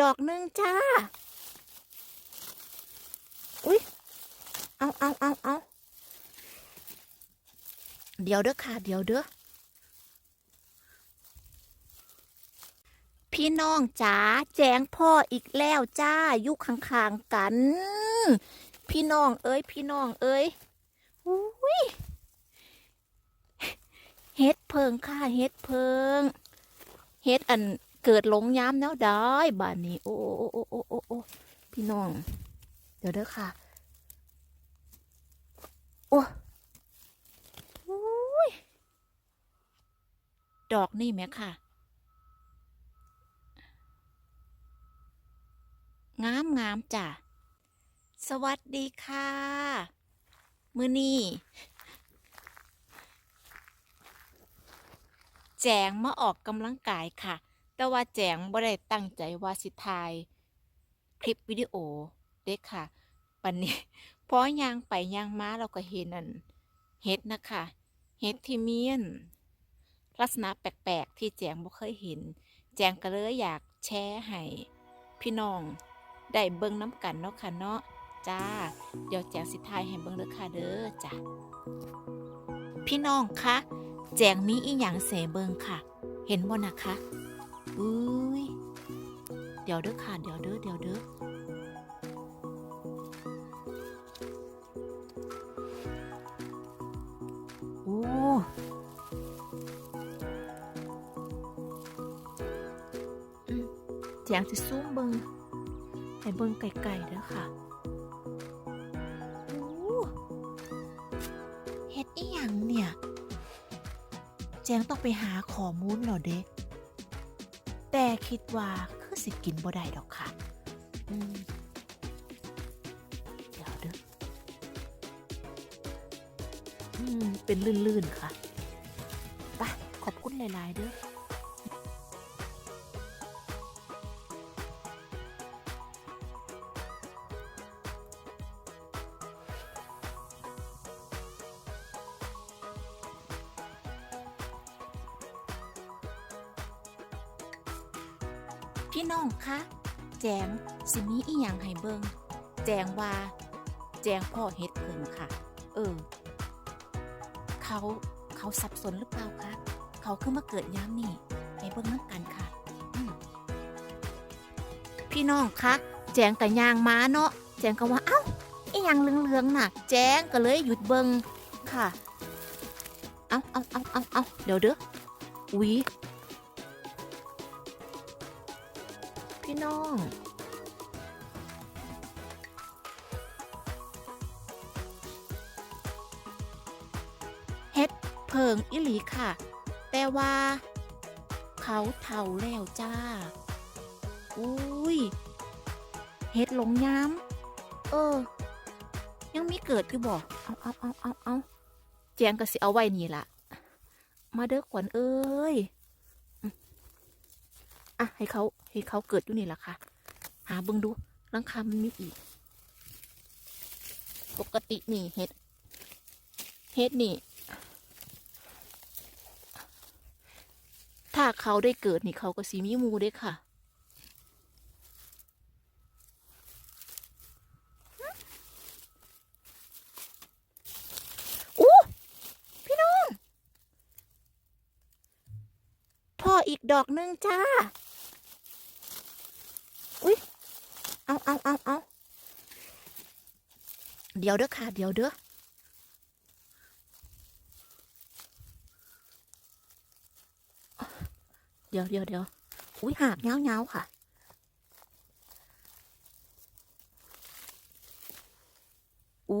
ดอกหนึ่งจ้า อุ้ยเอาเอาเอาเอาเดี๋ยวเด้อค่ะ เดี๋ยวเด้อ พี่น้องจ๋าแจงพ่ออีกแล้วจ้าอยู่ข้างๆกัน พี่น้องเอ้ย พี่น้องเอ้ยอุ้ยเฮ็ดเพิงค่ะเฮ็ดเพิงเฮ็ดอัน เกิดหลงย้ำแล้วได้บ้านนี้ โอ้โอ้โอ้โอ้โอ้โอ้พี่น้อง เดี๋ยวเด้อค่ะ โอ้ยดอกนี่ไหมค่ะ งามงามจ้ะ สวัสดีค่ะ มือนี่แจงมาออกกำลังกายค่ะ แต่ว่าแจงบ่ได้ตั้งใจว่าสิถ่าย คลิปวิดีโอเด็กค่ะปันนี้พอยางไปยางมาเราก็เห็นอันเฮ็ดนะคะเฮ็ดที่เมียน ลักษณะแปลกๆที่แจงบ่เคยเห็น แจงก็เลยอยากแชร์ให้พี่น้องได้เบิ่งน้ำกันเนาะค่ะเนาะจ้า เดี๋ยวแจงสิทายให้เบิ่งเด้อค่ะเด้อจ้ะพี่น้องคะแจงมีอีหยังเสเบิ่งค่ะ เห็นบ่นะคะ อุ้ย เดี๋ยวเด้อค่ะ เดี๋ยวเด้อ เดี๋ยวเด้อ โอ้อืมแจงสิซูมเบิงให้เบิงไกลๆเด้อค่ะโอ้เฮ็ดอีหยังเนี่ย แจงต้องไปหาข้อมูลเหรอเด้ แต่คิดว่าคือสิกินบ่ได้ดอกค่ะ อืมเดี๋ยวเด้ออืม เป็นลื่นๆค่ะปะขอบคุณหลาย ๆ เด้อ พี่น้องคะแจงสิมีอีหยังให้เบิงแจงว่า แจงพ่อเฮ็ดเพิ่งค่ะ เออ เขาเขาสับสนหรือเปล่าคะเขาคือมาเกิดย้ำนี่ให้เบิ่งน้ำกันค่ะ พี่น้องคะแจงกับยางม้าเนาะแจงก็ว่าเอ้าอีหยังเหลืองๆน่ะ แจงก็เลยหยุดเบิงค่ะ เอาเอาเอาเอาเอาเดี๋ยวเด้อวี พี่น้องเฮ็ดเพิงอิหลีค่ะ แต่ว่า เขาเท่าแล้วจ้า อุ้ยเฮ็ดหลงย้ำเออ ยังมีเกิดคือบอกเอาเอาเอาเอาเอาแจงก็สิเอาไว้นี่ล่ะมาเด้อขวัญเอ้ย อะ ให้เขา ให้เขาเกิดอยู่นี่แหละค่ะ หาเบิ่งดูหลังคามันมีอีก ปกตินี่เฮ็ดเฮ็ดนี่ ถ้าเขาได้เกิดนี่เขาก็สีมีมูเด้ค่ะอู้พี่น้องพ่ออีกดอกหนึงจ้า อุ้ย เอาเอาเอาเอาเดี๋ยวเด้อค่ะ เดี๋ยวเด้อเดี๋ยวเดี๋ยวเดี๋ยวอุ้ยหากเงาเงาๆค่ะ อู้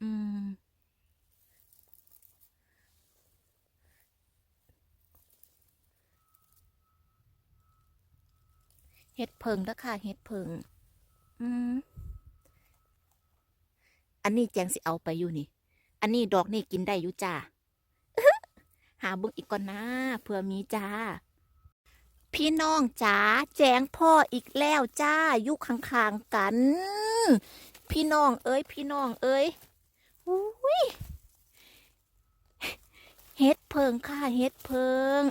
อืม เห็ดเพิงแล้วค่ะเห็ดเพิง อืม อันนี้แจงสิเอาไปอยู่นี่ อันนี้ดอกนี่กินได้อยู่จ้า หาเบุกอีกก่อนนะเผื่อมีจ้า พี่น้องจ๋าแจงพ่ออีกแล้วจ้าอยู่ข้างๆกัน พี่น้องเอ้ย พี่น้องเอ้ยอุ้ยเฮ็ดเพิงค่ะเฮ็ดเพิง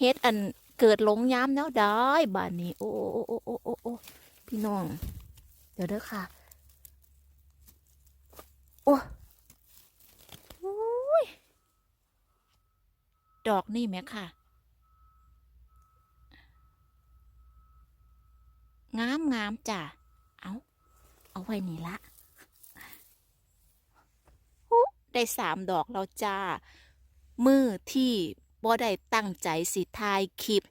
เฮ็ดอัน เกิดหลงย้ำแล้วได้บ้านนี้โอ้โอ้โอ้โอ้โอ้โอ้พี่น้อง เดี๋ยวเด้อค่ะ โอ้ยดอกนี่ไหมค่ะ งามงามจ้ะ เอาเอาไว้นี่ละได้สามดอกแล้วจ้า มือที่ บ่ได้ตั้งใจสิทายคลิป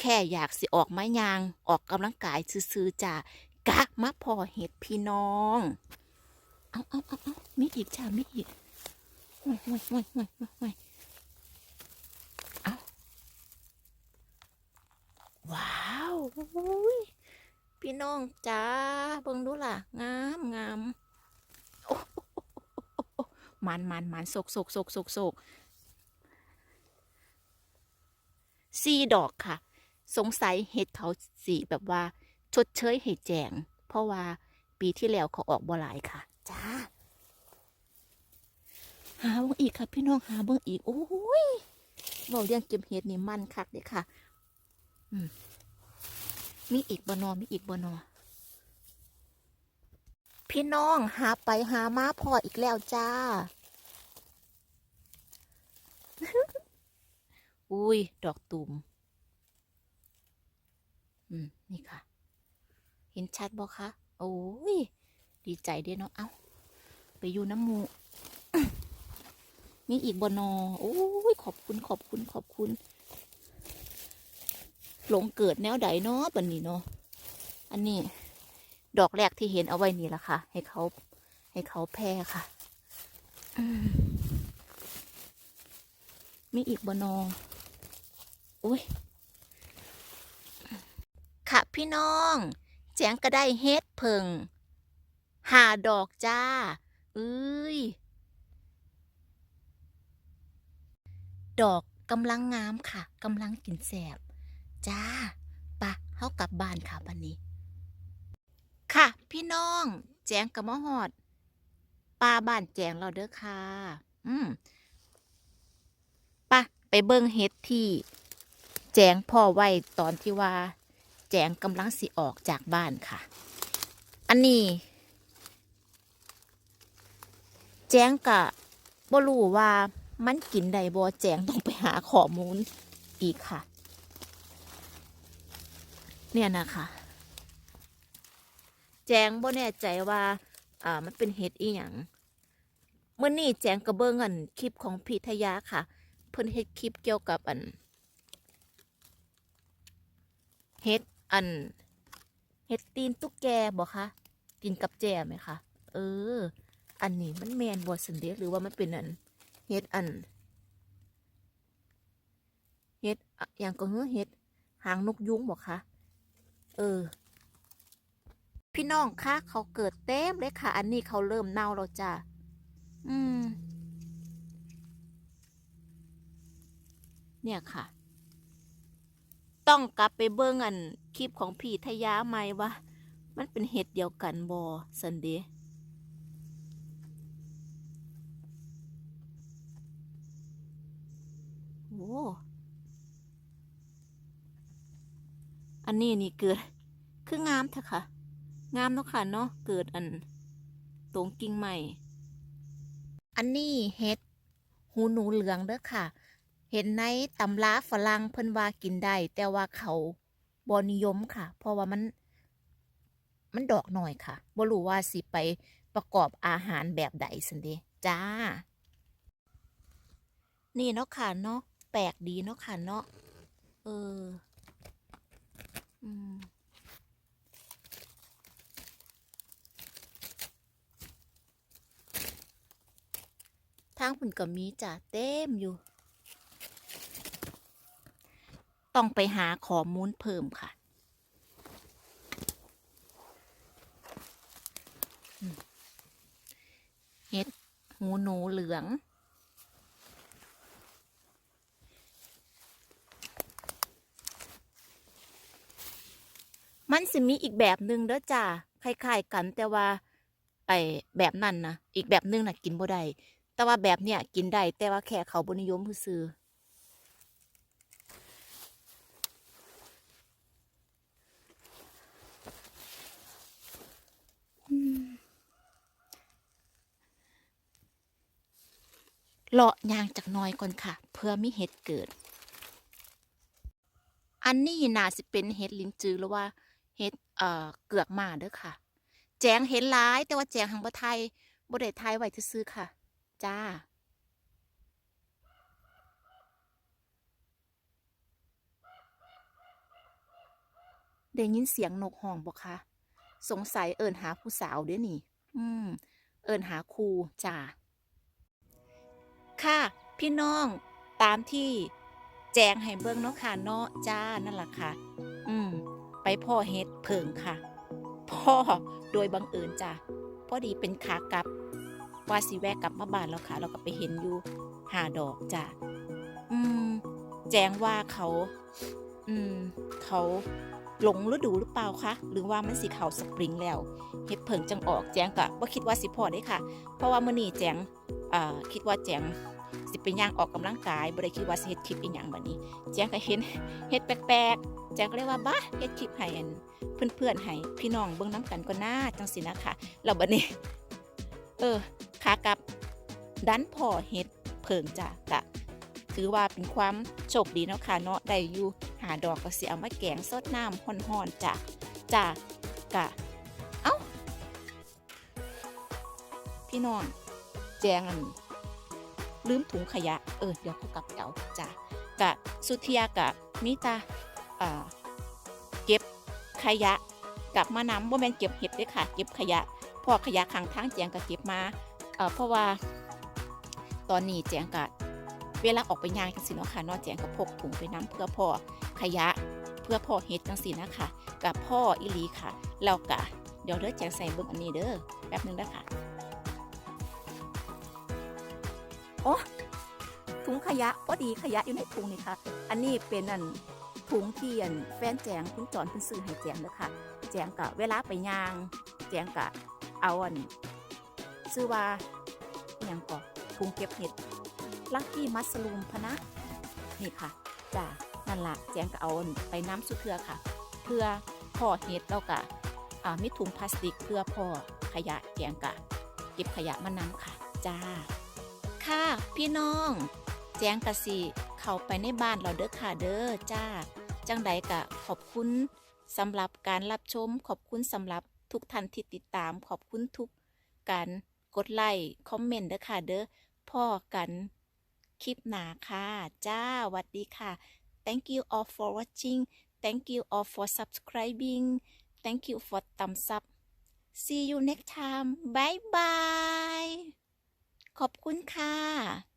แค่อยากสิออกมายาง ออกกำลังกายซื่อๆจ้ากะมาพอเห็ดพี่น้อง เอาเอาเอาเอามีอีกจ้ามีอีกห่วยห่วยห่วยห่วยห่วยห่วยเอาว้าวพี่น้องจ้าเบิ่งดูล่ะ งามงามมันมันมันโศกโศกโศกโศกโศก สี่ดอกค่ะ สงสัยเห็ดเขาสีแบบว่า ชดเชยให้แจง เพราะว่าปีที่แล้วเขาออกบ่หลายค่ะ จ้า หาเบิ่งอีกค่ะ พี่น้องหาเบิ่งอีก โอ้ยบอกเรื่องเก็บเห็ดนี่มันคักเด้ค่ะ อืมมีอีกบนอมีอีกบนอพี่น้องหาไปหามาพออีกแล้วจ้า อุ้ย ดอกตุ่มอืม นี่ค่ะ เห็นชัดบ่คะโอ้ย ดีใจเด้เนาะ เอ้า ไปอยู่น้ำมูมีอีกบนอโอ้ย ขอบคุณ ขอบคุณ ขอบคุณ หลงเกิดแนวใดเนาะบันนี้เนาะ อันนี้ ดอกแรกที่เห็นเอาไว้นี่แหละค่ะ ให้เขา ให้เขาแพร่ค่ะมมีอีกบนอ อุ้ยค่ะพี่น้อง แจงก็ได้เฮ็ดเพิงหาดอกจ้าเอ้ย ดอกกำลังงามค่ะกำลังกินแสบ จ้าปะเฮากลับบ้านค่ะบันนี้ ค่ะพี่น้อง แจงกับมะฮอดป้าบ้านแจงเราเด้อค่ะ อืมปะไปเบิ่งเฮ็ดที่ แจงพ่อไว้ตอนที่ว่า แจงกำลังสิออกจากบ้านค่ะ อันนี้ แจงกะบ่รู้ว่ามันกินได้บ่แจงต้องไปหาข้อมูลอีกค่ะ เนี่ยนะคะแจงบ่แน่ใจว่า อ่า มันเป็นเห็ดอีหยังเมื่อนี้แจงกระเบื้องอันคลิปของพิทยาค่ะ เพิ่นเฮ็ดคลิปเกี่ยวกับอัน เฮ็ดอันเฮ็ดตีนตุ๊กแกบ่คะกินกับแจไหมคะเออ อันนี้มันแมนบ่สันเดหรือว่ามันเป็นอันเฮ็ดอันเฮ็ดอย่างก็เฮือเฮ็ดหางนกยุงบ่คะเออ พี่น้องคะเขาเกิดเต็มเลยค่ะ อันนี้เขาเริ่มเน่าแล้วจ้ะอืม เนี่ยค่ะ ต้องกลับไปเบิ่งอันคลิปของพี่ทยาไหมว่ามันเป็นเห็ดเดียวกันบอสันเดโอ้อันนี้นี่เกิด คืองามเถอะค่ะ งามเนาะค่ะเนาะ เกิดอันตรงกิ่งใหม่ อันนี้เห็ดหูหนูเหลืองเด้อค่ะ เห็นในตำราฝรั่งเพิ่นว่ากินได้ แต่ว่าเขาบนิยมค่ะ เพราะว่ามัน มันดอกหน่อยค่ะบ่รู้ว่าสิไปประกอบอาหารแบบใดสันเดจ้า นี่เนาะค่ะเนาะแปลกดีเนาะค่ะเนาะเอออืมทางพุ่นก็มีจ้ะเต็มอยู่ ต้องไปหาข้อมูลเพิ่มค่ะเฮ็ดหูหนูเหลือง มันสิมีอีกแบบหนึ่งเด้อจ้าคล้ายๆกันแต่ว่า ไอแบบนั้นนะอีกแบบหนึงน่ะกินบ่ได้แต่ว่าแบบเนี้ยกินได้แต่ว่าแค่เขาบนิยมซื่อๆอืม เลาะยางจากน้อยก่อนค่ะ เพื่อมีเห็ดเกิด อันนี้น่าสิเป็นเห็ดลิ้นจือหรือว่าเห็ดเอ่อเกือกหมาเด้อค่ะ แจงเห็นหลาย แต่ว่าแจงหังบ่ไทยบ่ได้ไทยไว้ซื่อค่ะ จ้าได้ยินเสียงนกฮ้องบ่คะ สงสัยเอินหาผู้สาวด้อนี่ อืม เอินหาครูจ้าค่ะ พี่น้องตามที่แจงให้เบิ่งเนาะค่ะเนาะจ้านั่นล่ะค่ะ อืม ไปพ่อเฮ็ดเพิงค่ะ พ่อโดยบังเอิญจ้ะพอดีเป็นขากลับว่าสิแวะกลับมาบ้านแล้วค่ะ เราก็ไปเห็นอยู่หาดอกจ้ะอืม แจ้งว่าเขา อืม เขา หลงฤดูหรือเปล่าคะหรือว่ามันสิเขาวสปริงแล้วเฮ็ดเพิงจังออกแจงก็บ่คิดว่าสิพอได้ค่ะ เพราะว่ามื้อนี้แจงอ่าคิดว่าแจงสิเป็นย่างออกกำลังกายบ่ได้คิดว่าสิเฮ็ดคลิปอีหยังบัดนี้ แจงก็เห็นเฮ็ดแปลกๆแจงก็เลยว่าบ้าเฮ็ดคลิปให้อันเพื่อนๆให้พี่น้องเบิ่งน้ำกันก็น่าจังสินะคะแล้วบัดนี้ เออขากลับดันพ่อเฮ็ดเพิงจ้ะกะถือว่าเป็นความโชคดีเนาะค่ะเนาะได้อยู่ หาดอกก็สิเอามาแกงสดน้ำฮ้อนๆจ้ะจ้ะกะ เอ้า พี่น้องแจงอันลืมถุงขยะ เออ เดี๋ยวเขากลับเอาจ้ะกะสุเทียกะมิตาอ่าเก็บขยะ กลับมานำบ่แมนเก็บเห็ดด้อค่ะ เก็บขยะ พอขยะข้างทางแจงก็เก็บมาเอ่อเพราะว่าตอนนี้แจงก็ เวลาออกไปย่างจังซี่เนาะค่ะนอกแจงก็พกถุงไปน้ำเพื่อพ่อขยะเพื่อพ่อเห็ดจังซี่นะคะกับพ่ออีลีค่ะแล้วก็เดี๋ยวเด้อแจงใส่เบิ่งอันนี้เด้อแป๊บนึงเด้อค่ะโอ้ถุงขยะพอดีขยะอยู่ในถุงนี่ค่ะ อันนี้เป็นอันถุงเที่อันแฟนแจงคุณจอนเพิ่นซื้อให้แจงเด้อค่ะ แจงกะเวลาไปย่าง แจงกะเอาอันซื้อว่าอหยังก่อถุงเก็บเห็ด ลักกี้มัสลูมพนะ นี่ค่ะจ้านั่นละแจงกะเอาไปน้ำสุเทือค่ะ เพื่อพ่อเห็ดแล้วกะอ่ามีถุงพลาสติกเพื่อพ่อขยะแจงกะเก็บขยะมาน้ำค่ะ จ้า ค่ะ พี่น้อง แจงกะสิเข้าไปในบ้านเราเด้อค่ะเด้อจ้า จังใดกะขอบคุณสำหรับการรับชมขอบคุณสำหรับทุกท่านที่ติดตามขอบคุณทุกการกดไลค์คอมเมนต์เด้อค่ะเด้อพ่อกัน คลิปหนาค่ะจ้าวัดดีค่ะ thank you all for watching thank you all for subscribing thank you for thumbs up see you next time bye bye ขอบคุณค่ะ